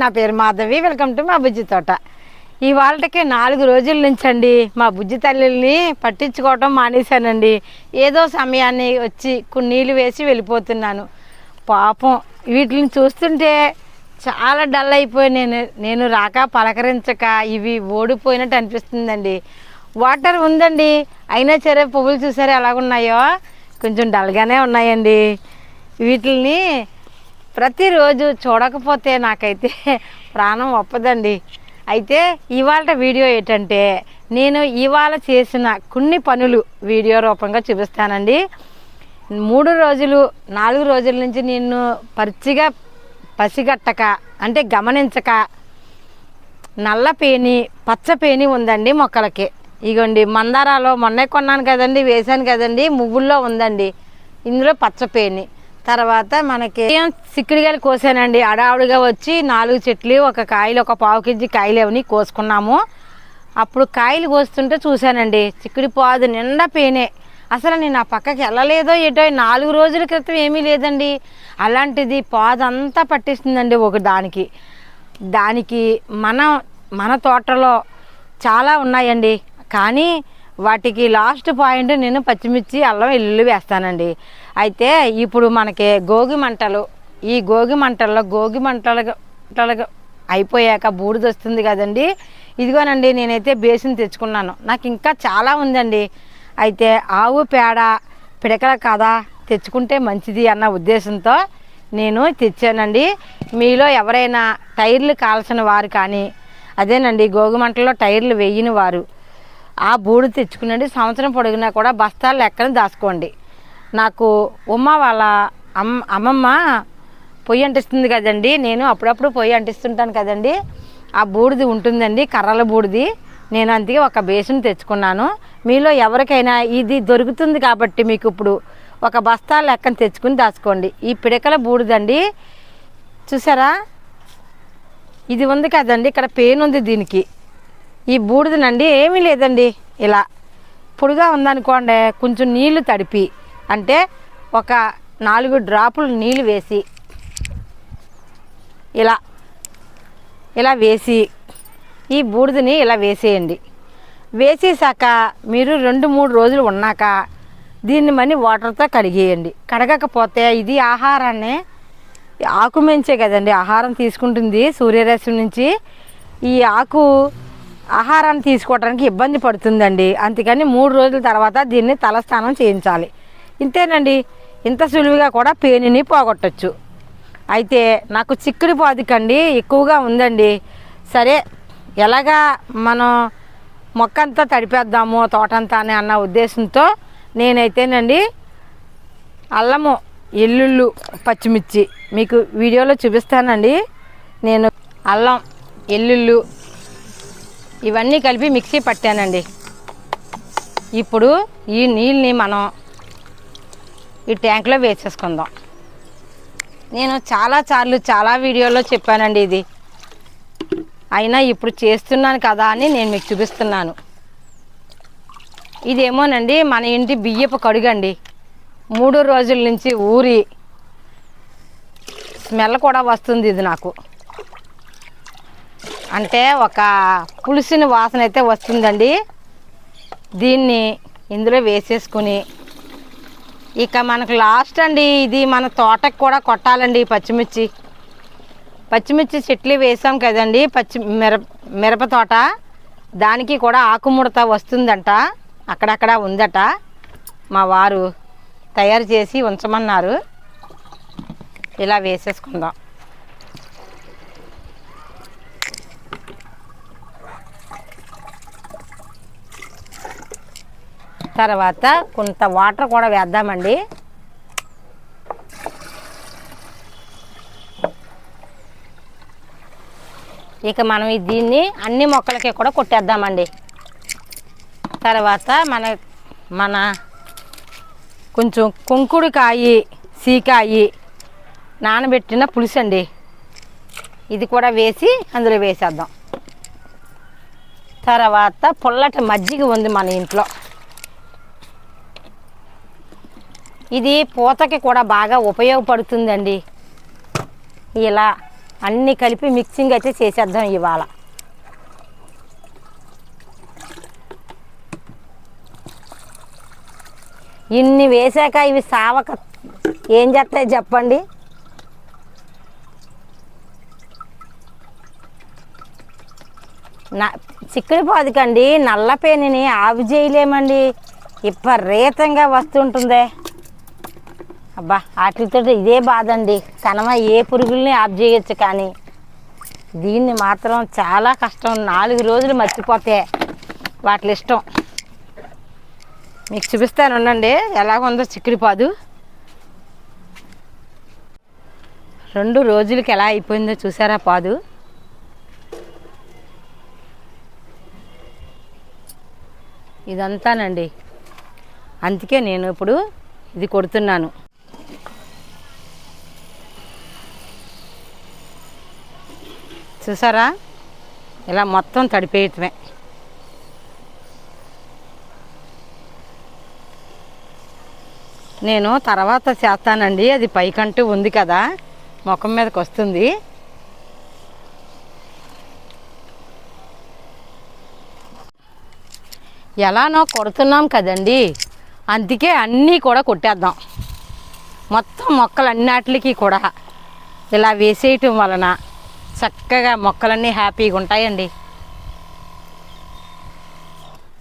నా పేరు Madhavi. Welcome to మా బుజ్జి తోట. ఇవాళకి నాలుగు రోజుల నుంచండి మా బుజ్జి తల్లిని పట్టించుకోవటం మానేశానండి. ఏదో సమయాన్ని వచ్చి కొన్ని నీళ్ళు వేసి వెళ్ళిపోతున్నాను. పాపం వీటిని చూస్తుంటే చాలా డల్ అయిపోయి నేను నేను రాక పలకరించక ఇవి ఓడిపోయినట్టు అనిపిస్తుందండి. వాటర్ ఉందండి. అయినా సరే పువ్వులు చూసారా ఎలాగున్నాయో? కొంచెం డల్గానే ఉన్నాయండి. వీటిని ప్రతిరోజు చూడకపోతే నాకైతే ప్రాణం ఒప్పదండి. అయితే ఇవాళ వీడియో ఏంటంటే నేను ఇవాళ చేసిన కొన్ని పనులు వీడియో రూపంగా చూపిస్తానండి. మూడు రోజులు నాలుగు రోజుల నుంచి నేను పరిచిగా పసిగట్టక అంటే గమనించక నల్ల పేని పచ్చ పేని ఉందండి మొక్కలకి. ఇగోండి మందారాలో మొన్నే కొన్నాను కదండి వేశాను కదండి మువ్వుల్లో ఉందండి. ఇందులో పచ్చ పేని. తర్వాత మనకి సిక్కిడికాయలు కోసానండి. అడావుడిగా వచ్చి నాలుగు చెట్లు ఒక కాయలు ఒక పావు కేజీ కాయలు అవన్నీ కోసుకున్నాము. అప్పుడు కాయలు కోస్తుంటే చూశానండి. చిక్కుడి పాదు నిండా పేనే. అసలు నేను ఆ పక్కకి వెళ్ళలేదో ఏటో నాలుగు రోజుల క్రితం ఏమీ లేదండి. అలాంటిది పాదు అంతా పట్టిస్తుందండి ఒక దానికి. దానికి మన మన తోటలో చాలా ఉన్నాయండి. కానీ వాటికి లాస్ట్ పాయింట్ నేను పచ్చిమిర్చి అల్లం ఇల్లు వేస్తానండి. అయితే ఇప్పుడు మనకి గోగి మంటలు ఈ గోగి మంటల్లో గోగి మంటలు అయిపోయాక బూడిద వస్తుంది కదండి. ఇదిగోనండి నేనైతే బేసిన్ తెచ్చుకున్నాను. నాకు ఇంకా చాలా ఉందండి. అయితే ఆవు పేడ పిడకల కథ తెచ్చుకుంటే మంచిది అన్న ఉద్దేశంతో నేను తెచ్చానండి. మీలో ఎవరైనా టైర్లు కాల్చిన వారు కానీ అదేనండి గోగు మంటల్లో టైర్లు వేయని వారు ఆ బూడు తెచ్చుకునండి. సంవత్సరం పొడిగినా కూడా బస్తాలు లెక్కన దాచుకోండి. నాకు ఉమ్మ వాళ్ళ అమ్మ అమ్మమ్మ పొయ్యి అంటిస్తుంది కదండి. నేను అప్పుడప్పుడు పొయ్యి అంటిస్తుంటాను కదండి. ఆ బూడిది ఉంటుందండి కర్రల బూడిది. నేను అందుకే ఒక బేసిన్ తెచ్చుకున్నాను. మీలో ఎవరికైనా ఇది దొరుకుతుంది కాబట్టి మీకు ఇప్పుడు ఒక బస్తా లెక్కన తెచ్చుకుని దాచుకోండి. ఈ పిడకల బూడిదండి చూసారా? ఇది ఉంది కదండి ఇక్కడ పెయిన్ ఉంది దీనికి. ఈ బూడిదనండి ఏమీ లేదండి ఇలా పొడిగా ఉందనుకోండి కొంచెం నీళ్ళు తడిపి. అంటే ఒక నాలుగు డ్రాపులు నీళ్ళు వేసి ఇలా ఇలా వేసి ఈ బూడిదని ఇలా వేసేయండి. వేసేసాక మీరు రెండు మూడు రోజులు ఉన్నాక దీన్ని మని వాటర్తో కడిగేయండి. కడగకపోతే ఇది ఆహారాన్ని ఆకు మెంచే కదండి ఆహారం తీసుకుంటుంది సూర్యరశ్మి నుంచి. ఈ ఆకు ఆహారాన్ని తీసుకోవడానికి ఇబ్బంది పడుతుందండి. అందుకని మూడు రోజుల తర్వాత దీన్ని తలస్నానం చేయించాలి. ఇంతేనండి ఇంత సులువుగా కూడా పేనిని పోగొట్టచ్చు. అయితే నాకు చిక్కుడు పాదుకండి ఎక్కువగా ఉందండి. సరే ఎలాగా మనం మొక్క అంతా తడిపేద్దాము తోటంతా అని అన్న ఉద్దేశంతో నేనైతేనండి అల్లము ఎల్లుళ్ళు పచ్చిమిర్చి మీకు వీడియోలో చూపిస్తానండి. నేను అల్లం ఎల్లుళ్ళు ఇవన్నీ కలిపి మిక్సీ పట్టానండి. ఇప్పుడు ఈ నీళ్ళని మనం ఈ ట్యాంక్లో వేసేసుకుందాం. నేను చాలా సార్లు చాలా వీడియోలో చెప్పానండి ఇది. అయినా ఇప్పుడు చేస్తున్నాను కదా అని నేను మీకు చూపిస్తున్నాను. ఇదేమోనండి మన ఇంటి బియ్యపు కడుగండి. మూడు రోజుల నుంచి ఊరి స్మెల్ కూడా వస్తుంది ఇది నాకు. అంటే ఒక పులుసుని వాసన అయితే వస్తుందండి. దీన్ని ఇందులో వేసేసుకుని ఇక మనకు లాస్ట్ అండి ఇది మన తోటకు కూడా కొట్టాలండి పచ్చిమిర్చి. పచ్చిమిర్చి చెట్లు వేసాం కదండి పచ్చి మిరప మిరప తోట. దానికి కూడా ఆకుముడత వస్తుందంట అక్కడక్కడ ఉందట. మా వారు తయారు చేసి ఉంచమన్నారు. ఇలా వేసేసుకుందాం. తర్వాత కొంత వాటర్ కూడా వేద్దామండి. ఇక మనం దీన్ని అన్ని మొక్కలకి కూడా కొట్టేద్దామండి. తర్వాత మన మన కొంచెం కుంకుడుకాయి సీకాయి నానబెట్టిన పులుసు అండి ఇది కూడా వేసి అందులో వేసేద్దాం. తర్వాత పుల్లటి మజ్జిగ ఉంది మన ఇంట్లో. ఇది పూతకి కూడా బాగా ఉపయోగపడుతుందండి. ఇలా అన్నీ కలిపి మిక్సింగ్ అయితే చేసేద్దాం ఇవాళ. ఇన్ని వేసాక ఇవి సావక ఏం చేస్తాయి చెప్పండి? నా చిక్కుడుపాదుకండి నల్ల పేనిని ఆవి చేయలేమండి. విపరీతంగా వస్తుంటుందే. అబ్బా వాటితో ఇదే బాధ అండి కనమ ఏ పురుగుల్ని ఆప్ చేయొచ్చు కానీ. దీన్ని మాత్రం చాలా కష్టం. నాలుగు రోజులు మర్చిపోతే వాటి ఇష్టం. మీకు చూపిస్తాను ఉండండి. ఎలాగుందో చిక్కుడుపాదు. రెండు రోజులకి ఎలా అయిపోయిందో చూసారా పాదు? ఇదంతానండి. అందుకే నేను ఇప్పుడు ఇది కొడుతున్నాను. చూసారా? ఇలా మొత్తం తడిపేయటమే. నేను తర్వాత చేస్తానండి అది పైకంటూ ఉంది కదా ముఖం మీదకి వస్తుంది. ఎలానో కొడుతున్నాం కదండి అందుకే అన్నీ కూడా కొట్టేద్దాం. మొత్తం మొక్కలు అన్నిటికి కూడా ఇలా వేసేయటం వలన చక్కగా మొక్కలన్నీ హ్యాపీగా ఉంటాయండి.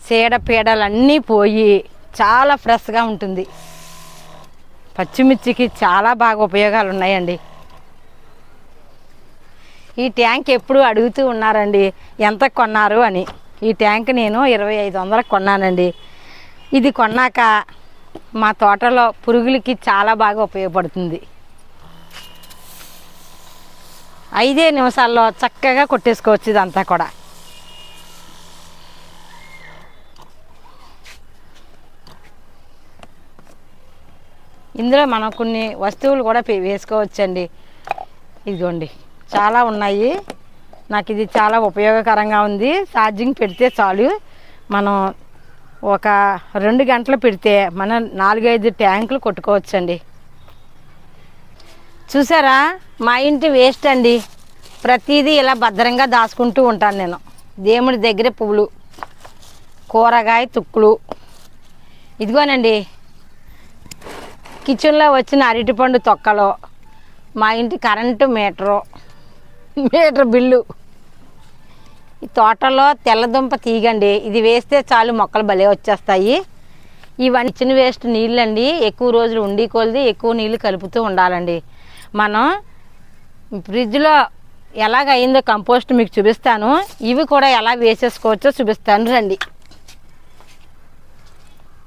చీడపీడలన్నీ పోయి చాలా ఫ్రెష్గా ఉంటుంది. పచ్చిమిర్చికి చాలా బాగా ఉపయోగాలు ఉన్నాయండి. ఈ ట్యాంక్ ఎప్పుడు అడుగుతూ ఉన్నారండి ఎంత కొన్నారు? అని. ఈ ట్యాంక్ నేను ఇరవై ఐదు వందలకు కొన్నానండి. ఇది కొన్నాక మా తోటలో పురుగులకి చాలా బాగా ఉపయోగపడుతుంది. ఐదే నిమిషాల్లో చక్కగా కొట్టేసుకోవచ్చు ఇదంతా కూడా. ఇందులో మనం కొన్ని వస్తువులు కూడా వేసుకోవచ్చండి. ఇదిగోండి చాలా ఉన్నాయి. నాకు ఇది చాలా ఉపయోగకరంగా ఉంది. ఛార్జింగ్ పెడితే చాలు. మనం ఒక రెండు గంటలు పెడితే మనం నాలుగైదు ట్యాంకులు కొట్టుకోవచ్చండి. చూసారా? మా ఇంటి వేస్ట్ అండి. ప్రతిదీ ఇలా భద్రంగా దాచుకుంటూ ఉంటాను నేను. దేవుడి దగ్గర పువ్వులు కూరగాయ తుక్కులు. ఇదిగోనండి కిచెన్లో వచ్చిన అరటిపండు తొక్కలు మా ఇంటి కరెంటు మీటరు మీటర్ బిల్లు. ఈ తోటలో తెల్లదుంప తీగండి. ఇది వేస్తే చాలు మొక్కలు భలే వచ్చేస్తాయి. ఇవన్నీ ఇచ్చిన వేస్ట్ నీళ్ళండి. ఎక్కువ రోజులు ఉండి కొలిది ఎక్కువ నీళ్ళు కలుపుతూ ఉండాలండి. మనం ఫ్రిడ్జ్లో ఎలాగైందో కంపోస్ట్ మీకు చూపిస్తాను. ఇవి కూడా ఎలా వేసేసుకోవచ్చో చూపిస్తాను రండి.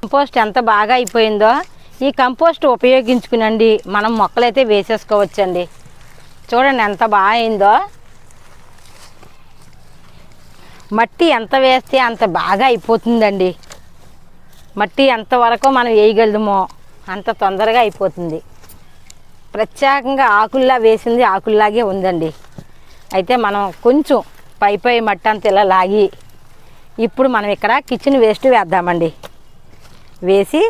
కంపోస్ట్ ఎంత బాగా అయిపోయిందో ఈ కంపోస్ట్ ఉపయోగించుకునండి. మనం మొక్కలైతే వేసేసుకోవచ్చండి. చూడండి ఎంత బాగా అయిందో. మట్టి ఎంత వేస్తే అంత బాగా అయిపోతుందండి. మట్టి ఎంతవరకు మనం వేయగలదుమో అంత తొందరగా అయిపోతుంది. ప్రత్యేకంగా ఆకుల్లా వేసింది ఆకుల్లాగే ఉందండి. అయితే మనం కొంచెం పై పై మట్టంత ఇలా లాగి ఇప్పుడు మనం ఇక్కడ కిచెన్ వేస్ట్ వేద్దామండి. వేసి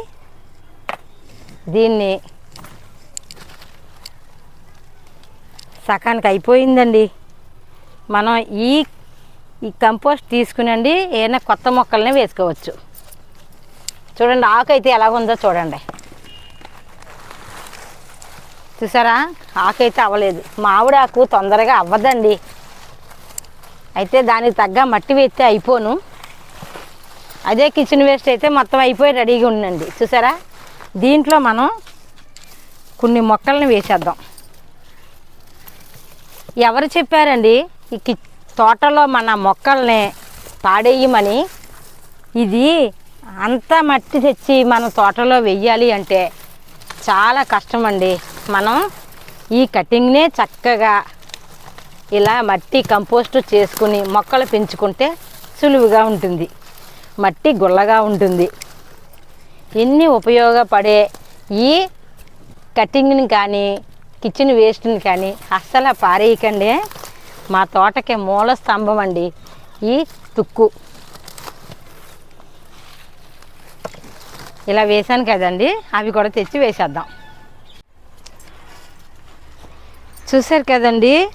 దీన్ని సకానికి అయిపోయిందండి. మనం ఈ ఈ కంపోస్ట్ తీసుకునండి ఏదైనా కొత్త మొక్కల్ని వేసుకోవచ్చు. చూడండి ఆకు అయితే ఎలా ఉందో చూడండి. చూసారా? ఆకైతే అవ్వలేదు. మామిడి ఆకు తొందరగా అవ్వదండి. అయితే దానికి తగ్గ మట్టి వేస్తే అయిపోను. అదే కిచెన్ వేస్ట్ అయితే మొత్తం అయిపోయి రెడీగా ఉండండి చూసారా? దీంట్లో మనం కొన్ని మొక్కల్ని వేసేద్దాం. ఎవరు చెప్పారండి? ఈ కి తోటలో మన మొక్కల్ని పాడేయమని. ఇది అంత మట్టి తెచ్చి మన తోటలో వెయ్యాలి అంటే చాలా కష్టం అండి మనం ఈ కటింగ్నే చక్కగా ఇలా మట్టి కంపోస్ట్ చేసుకుని మొక్కలు పెంచుకుంటే సులువుగా ఉంటుంది. మట్టి గుల్లగా ఉంటుంది. ఎన్ని ఉపయోగపడే ఈ కటింగ్ని కానీ కిచెన్ వేస్ట్ని కానీ అస్సలు పారేయకండి. మా తోటకి మూల స్తంభం అండి ఈ తుక్కు. ఇలా వేసాను కదండి అవి కూడా తెచ్చి వేసేద్దాం. చూశారు కదండి?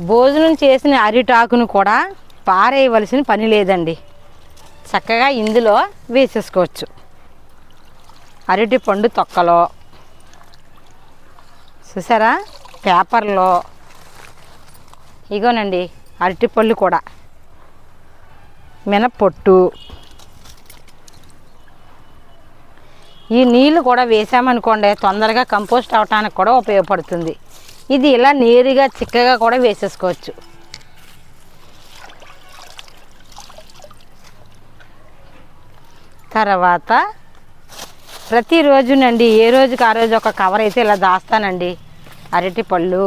భోజనం చేసిన అరిటాకును కూడా పారేయవలసిన పని లేదండి. చక్కగా ఇందులో వేసేసుకోవచ్చు. అరటి పండు తొక్కలో. చూసారా పేపర్లో. ఇగోనండి అరటిపళ్ళు కూడా. మినప్పొట్టు. ఈ నీళ్ళు కూడా వేసామనుకోండి తొందరగా కంపోస్ట్ అవటానికి కూడా ఉపయోగపడుతుంది. ఇది ఇలా నేరుగా చిక్కగా కూడా వేసేసుకోవచ్చు. తర్వాత ప్రతిరోజునండి ఏ రోజుకి ఆ రోజు ఒక కవర్ అయితే ఇలా దాస్తానండి. అరటి పళ్ళు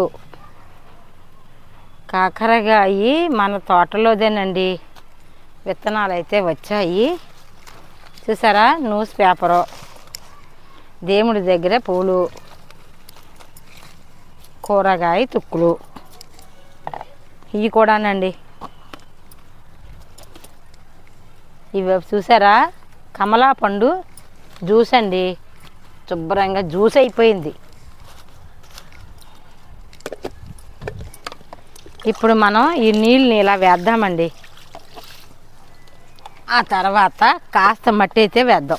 కాకరకాయి మన తోటలోదేనండి. విత్తనాలు అయితే వచ్చాయి. చూసారా? Newspaper. దేవుడి దగ్గర పూలు కూరగాయ తుక్కులు. ఇవి కూడానండి. ఇవి చూసారా? కమలా పండు జ్యూస్ అండి. శుభ్రంగా జ్యూస్ అయిపోయింది. ఇప్పుడు మనం ఈ నీళ్ళని ఇలా వేద్దామండి. ఆ తర్వాత కాస్త మట్టి అయితే వేద్దాం.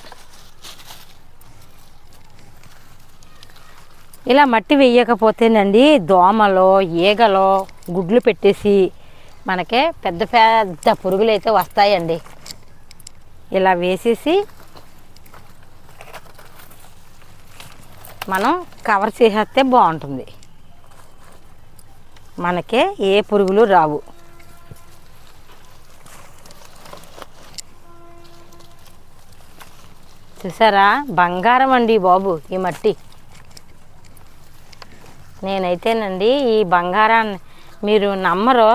ఇలా మట్టి వేయకపోతేనండి దోమలో ఈగలో గుడ్లు పెట్టేసి మనకే పెద్ద పెద్ద పురుగులు అయితే వస్తాయండి. ఇలా వేసేసి మనం కవర్ చేసేస్తే బాగుంటుంది. మనకే ఏ పురుగులు రావు. చూసారా? బంగారం అండి బాబు ఈ మట్టి. నేనైతేనండి ఈ బంగారాన్ని మీరు నమ్మరు?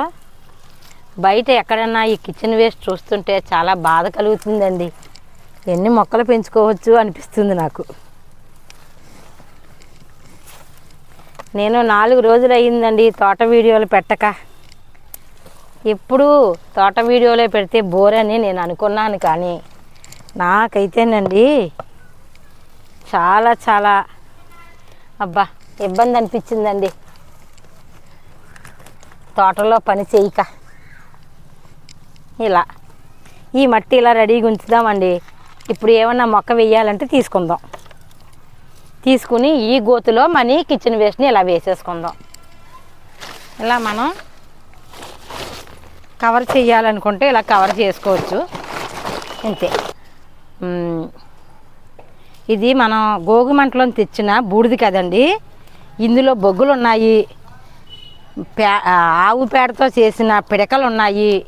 బయట ఎక్కడన్నా ఈ కిచెన్ వేస్ట్ చూస్తుంటే చాలా బాధ కలుగుతుందండి. ఎన్ని మొక్కలు పెంచుకోవచ్చు అనిపిస్తుంది నాకు. నేను నాలుగు రోజులు అయ్యిందండి తోట వీడియోలు పెట్టక. ఎప్పుడు తోట వీడియోలో పెడితే బోర్ అని నేను అనుకున్నాను కానీ నాకైతేనండి చాలా చాలా అబ్బా ఇబ్బంది అనిపించిందండి తోటలో పని చేయక. ఇలా. ఈ మట్టి ఇలా రెడీగా ఉంచుదామండి. ఇప్పుడు ఏమన్నా మొక్క వేయాలంటే తీసుకుందాం. తీసుకుని ఈ గోతులో మనీ కిచెన్ వేస్ట్ని ఇలా వేసేసుకుందాం. ఇలా మనం కవర్ చేయాలనుకుంటే ఇలా కవర్ చేసుకోవచ్చు. అంతే. ఇది మనం గోగు మంటలో తెచ్చిన బూడిది కదండి. ఇందులో బొగ్గులు ఉన్నాయి పే ఆవు పేడతో చేసిన పిడకలు ఉన్నాయి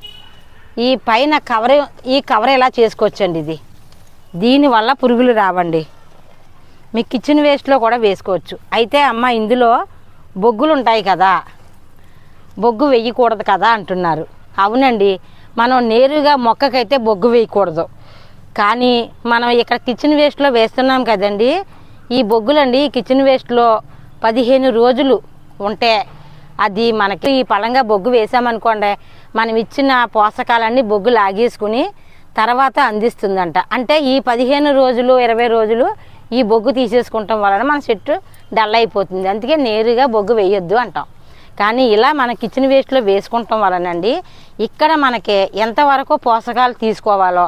ఈ పైన కవర్ ఈ కవర్ ఎలా చేసుకోవచ్చండి ఇది? దీనివల్ల పురుగులు రావండి. మీ కిచెన్ వేస్ట్లో కూడా వేసుకోవచ్చు. అయితే అమ్మ ఇందులో బొగ్గులు ఉంటాయి కదా. బొగ్గు వేయకూడదు కదా అంటున్నారు. అవునండి. మనం నేరుగా మొక్కకైతే బొగ్గు వేయకూడదు. కానీ మనం ఇక్కడ కిచెన్ వేస్ట్లో వేస్తున్నాం కదండి. ఈ బొగ్గులండి ఈ కిచెన్ వేస్ట్లో పదిహేను రోజులు ఉంటే అది మనకి ఈ పళంగా బొగ్గు వేసామనుకోండి మనం ఇచ్చిన పోషకాలన్నీ బొగ్గు లాగేసుకుని తర్వాత అందిస్తుందంట. అంటే ఈ పదిహేను రోజులు ఇరవై రోజులు ఈ బొగ్గు తీసేసుకుంటాం వలన మన చెట్టు డల్ అయిపోతుంది. అందుకే నేరుగా బొగ్గు వేయొద్దు అంటాం. కానీ ఇలా మన కిచెన్ వేస్ట్లో వేసుకుంటాం వలనండి ఇక్కడ మనకి ఎంతవరకు పోషకాలు తీసుకోవాలో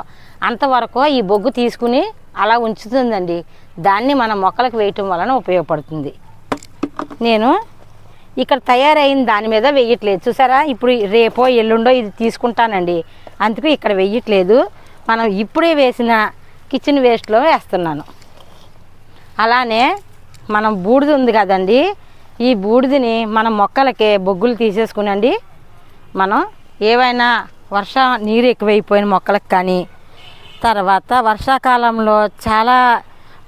అంతవరకు ఈ బొగ్గు తీసుకుని అలా ఉంచుతుందండి. దాన్ని మన మొక్కలకు వేయటం వలన ఉపయోగపడుతుంది. నేను ఇక్కడ తయారైన దాని మీద వేయట్లేదు చూసారా? ఇప్పుడు రేపో ఎల్లుండో ఇది తీసుకుంటానండి. అందుకు ఇక్కడ వేయట్లేదు మనం ఇప్పుడే వేసిన కిచెన్ వేస్ట్లో వేస్తున్నాను. అలానే మనం బూడిద ఉంది కదండి. ఈ బూడిదని మన మొక్కలకి బొగ్గులు తీసేసుకునండి. మనం ఏవైనా వర్ష నీరు ఎక్కువైపోయిన మొక్కలకు కానీ తర్వాత వర్షాకాలంలో చాలా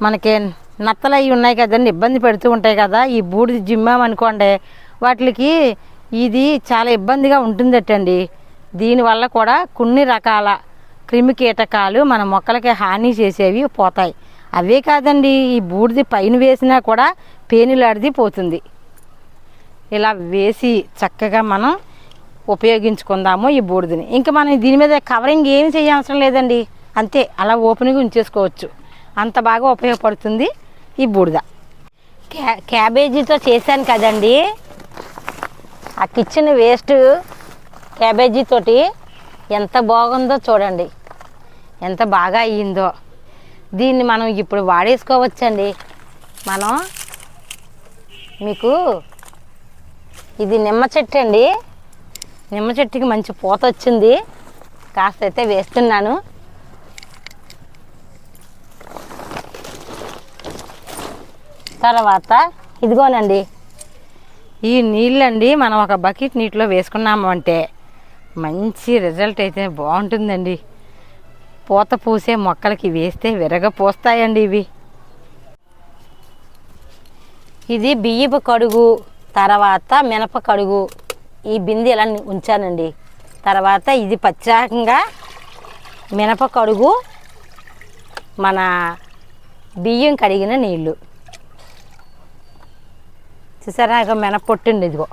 మనకి నత్తలు అవి ఉన్నాయి కదండి ఇబ్బంది పెడుతూ ఉంటాయి కదా ఈ బూడిద జిమ్మామనుకోండి వాటికి ఇది చాలా ఇబ్బందిగా ఉంటుందటండి. దీనివల్ల కూడా కొన్ని రకాల క్రిమి కీటకాలు మన మొక్కలకి హాని చేసేవి పోతాయి. అవే కాదండి ఈ బూడిది పైన వేసినా కూడా పేనులాడిది పోతుంది. ఇలా వేసి చక్కగా మనం ఉపయోగించుకుందాము ఈ బూడిదని. ఇంకా మనం దీని మీద కవరింగ్ ఏమి చేయవసరం లేదండి. అంతే అలా ఓపెన్గా ఉంచేసుకోవచ్చు. అంత బాగా ఉపయోగపడుతుంది. ఈ బూడిద. క్యా క్యాబేజీతో చేశాను కదండి. ఆ కిచెన్ వేస్ట్ క్యాబేజీ తోటి ఎంత బాగుందో చూడండి. ఎంత బాగా అయ్యిందో. దీన్ని మనం ఇప్పుడు వాడేసుకోవచ్చండి. మనం మీకు ఇది నిమ్మ చెట్టు అండి. నిమ్మ చెట్టుకి మంచి పూత వచ్చింది. కాస్త అయితే వేస్తున్నాను. తర్వాత ఇదిగోనండి ఈ నీళ్ళండి మనం ఒక బకెట్ నీటిలో వేసుకున్నాము అంటే మంచి రిజల్ట్ అయితే బాగుంటుందండి. పూత పూసే మొక్కలకి వేస్తే విరగ పూస్తాయండి ఇవి. ఇది బియ్యపు కడుగు తర్వాత మినప కడుగు. ఈ బిందె ఇలా ఉంచానండి. తర్వాత ఇది ప్రత్యేకంగా మినప కడుగు మన బియ్యం కడిగిన నీళ్ళు. చూసారా? ఇక మినపొట్టుండి ఇదిగో.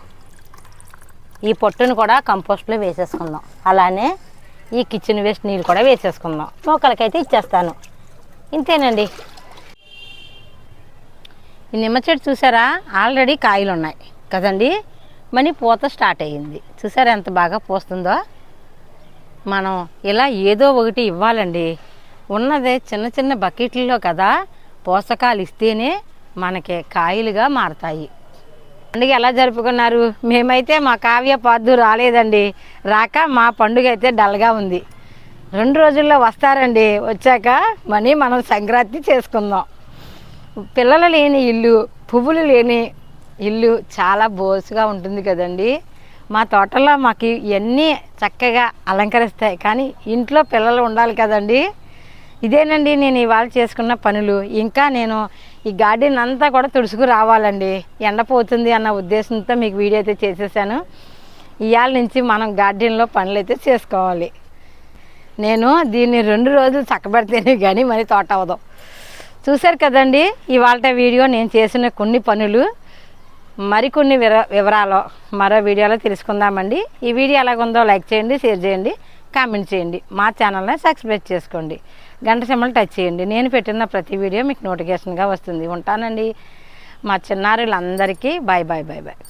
ఈ పొట్టును కూడా కంపోస్ట్లో వేసేసుకుందాం. అలానే ఈ కిచెన్ వేస్ట్ నీళ్ళు కూడా వేసేసుకుందాం. మొక్కలకైతే ఇచ్చేస్తాను. ఇంతేనండి. ఈ నిమ్మ చెట్టు చూసారా? ఆల్రెడీ కాయలు ఉన్నాయి కదండి? మనీ పూత స్టార్ట్ అయ్యింది. చూసారా ఎంత బాగా పూస్తుందో? మనం ఇలా ఏదో ఒకటి ఇవ్వాలండి. ఉన్నదే చిన్న చిన్న బకెట్లలో కదా పోషకాలు ఇస్తేనే మనకి కాయలుగా మారతాయి. పండుగ ఎలా జరుపుకున్నారు? మేమైతే మా కావ్య పాదు రాలేదండి. రాక మా పండుగ అయితే డల్గా ఉంది. రెండు రోజుల్లో వస్తారండి. వచ్చాక మనీ మనం సంక్రాంతి చేసుకుందాం. పిల్లలు లేని ఇల్లు పువ్వులు లేని ఇల్లు చాలా బోసుగా ఉంటుంది కదండి. మా తోటలో మాకు ఇవన్నీ చక్కగా అలంకరిస్తాయి. కానీ ఇంట్లో పిల్లలు ఉండాలి కదండి. ఇదేనండి నేను ఇవాళ చేసుకున్న పనులు. ఇంకా నేను ఈ గార్డెన్ అంతా కూడా తుడుచుకు రావాలండి. ఎండపోతుంది అన్న ఉద్దేశంతో మీకు వీడియో అయితే చేసేసాను. ఇవాళ నుంచి మనం గార్డెన్లో పనులు అయితే చేసుకోవాలి. నేను దీన్ని రెండు రోజులు చక్కబెడితేనే కానీ మరి తోట అవ్వదు. చూశారు కదండి ఇవాళ వీడియో నేను చేసిన కొన్ని పనులు. మరికొన్ని విర వివరాలు మరో వీడియోలో తెలుసుకుందామండి. ఈ వీడియో ఎలాగుందో లైక్ చేయండి షేర్ చేయండి కామెంట్ చేయండి. మా ఛానల్ని సబ్స్క్రైబ్ చేసుకోండి. గంట సింబల్ టచ్ చేయండి. నేను పెట్టిన ప్రతి వీడియో మీకు నోటిఫికేషన్గా వస్తుంది. ఉంటానండి. మా చిన్నారులందరికీ బాయ్ బాయ్ బాయ్ బాయ్